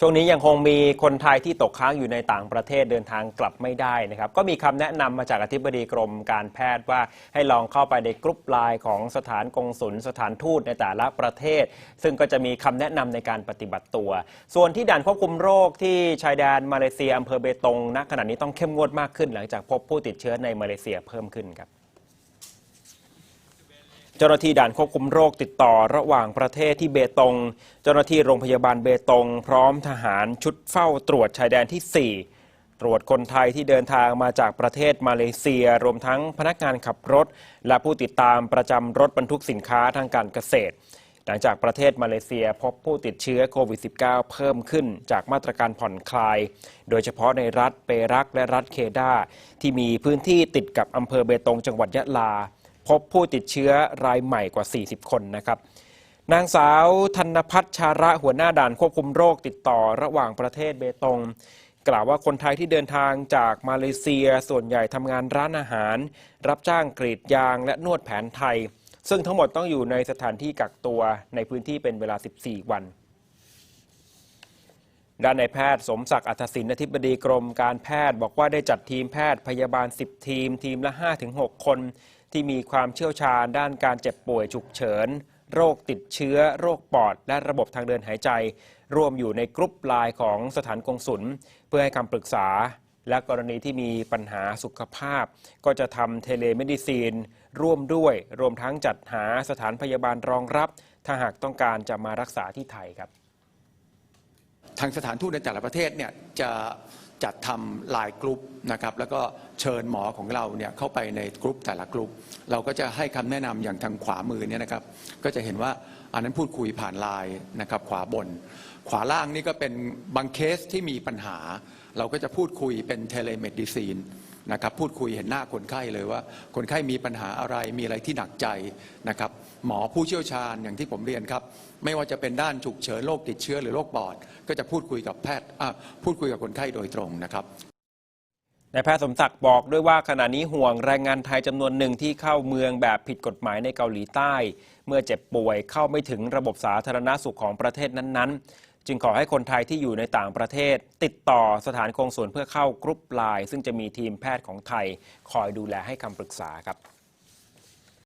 ช่วงนี้ยังคงมีคนไทยที่ตกค้างอยู่ในต่างประเทศเดินทางกลับไม่ได้นะครับ ก็มีคำแนะนำมาจากอธิบดีกรมการแพทย์ว่าให้ลองเข้าไปในกรุ๊ปไลน์ของสถานกงศุลสถานทูตในแต่ละประเทศ ซึ่งก็จะมีคำแนะนำในการปฏิบัติตัว ส่วนที่ด่านควบคุมโรคที่ชายแดนมาเลเซียอำเภอเบตงณขณะนี้ต้องเข้มงวดมากขึ้น หลังจากพบผู้ติดเชื้อในมาเลเซียเพิ่มขึ้นครับ เจ้าหน้าที่ด่านควบคุมโรคติดต่อระหว่างประเทศที่เบตง เจ้าหน้าที่โรงพยาบาลเบตง พร้อมทหารชุดเฝ้าตรวจชายแดนที่ 4 ตรวจคนไทยที่เดินทางมาจากประเทศมาเลเซีย รวมทั้งพนักงานขับรถ และผู้ติดตามประจำรถบรรทุกสินค้าทางการเกษตร หลังจากประเทศมาเลเซียพบผู้ติดเชื้อโควิด -19 เพิ่มขึ้นจากมาตรการผ่อนคลาย โดยเฉพาะในรัฐเปรักและรัฐเคดาที่มีพื้นที่ติดกับอำเภอเบตงจังหวัดยะลา พบผู้ติดเชื้อรายใหม่กว่า 40 คนนะครับ นางสาวธนพัฒน์ชาระหัวหน้าด่านควบคุมโรคติดต่อระหว่างประเทศเบตง กล่าวว่าคนไทยที่เดินทางจากมาเลเซียส่วนใหญ่ทำงานร้านอาหาร รับจ้างกรีดยางและนวดแผนไทย ซึ่งทั้งหมดต้องอยู่ในสถานที่กักตัวในพื้นที่เป็นเวลา 14 วันด้านนายแพทย์สมศักดิ์อัธศินอธิบดีกรมการแพทย์ บอกว่าได้จัดทีมแพทย์พยาบาล 10 ทีม ทีมละ 5-6 คน ที่มีความเชี่ยวชาญด้านการเจ็บป่วยฉุกเฉิน โรคติดเชื้อ โรคปอด และระบบทางเดินหายใจ ร่วมอยู่ในกรุ๊ปไลน์ของสถานกงศุลเพื่อให้คำปรึกษา และกรณีที่มีปัญหาสุขภาพ ก็จะทำเทเลเมดิซีน ร่วมด้วยรวมทั้งจัดหาสถานพยาบาลรองรับ ถ้าหากต้องการจะมารักษาที่ไทยครับ ทางสถานทูตในแต่ละประเทศเนี่ยจะ จัดทำไลน์กลุ่มนะครับแล้วก็เชิญหมอของเราเนี่ยเข้าไปในกลุ่มแต่ละกลุ่มเราก็จะให้คำแนะนำอย่างทางขวามือเนี่ยนะครับ ก็จะเห็นว่าอันนั้นพูดคุยผ่านไลน์นะครับ ขวาบน ขวาล่างนี่ก็เป็นบางเคสที่มีปัญหา เราก็จะพูดคุยเป็นเทเลเมดิซีน นะครับพูดคุยเห็นหน้าคนไข้เลยว่า คนไข้มีปัญหาอะไรมีอะไรที่หนักใจนะครับหมอผู้เชี่ยวชาญอย่างที่ผมเรียนครับ ไม่ว่าจะเป็นด้านฉุกเฉินโรคติดเชื้อหรือโรคปอด ก็จะพูดคุยกับแพทย์อะพูดคุยกับคนไข้โดยตรงนะครับนายแพทย์สมศักดิ์บอกด้วยว่าขณะนี้ห่วงแรงงานไทยจำนวนหนึ่งที่เข้าเมืองแบบผิดกฎหมายในเกาหลีใต้ เมื่อเจ็บป่วยเข้าไม่ถึงระบบสาธารณสุขของประเทศนั้นๆ จึงขอให้คนไทยที่อยู่ในต่างประเทศ ติดต่อสถานกงศูนย์เพื่อเข้ากรุ๊ปไลน์ซึ่งจะมีทีมแพทย์ของไทย คอยดูแลให้คำปรึกษาครับ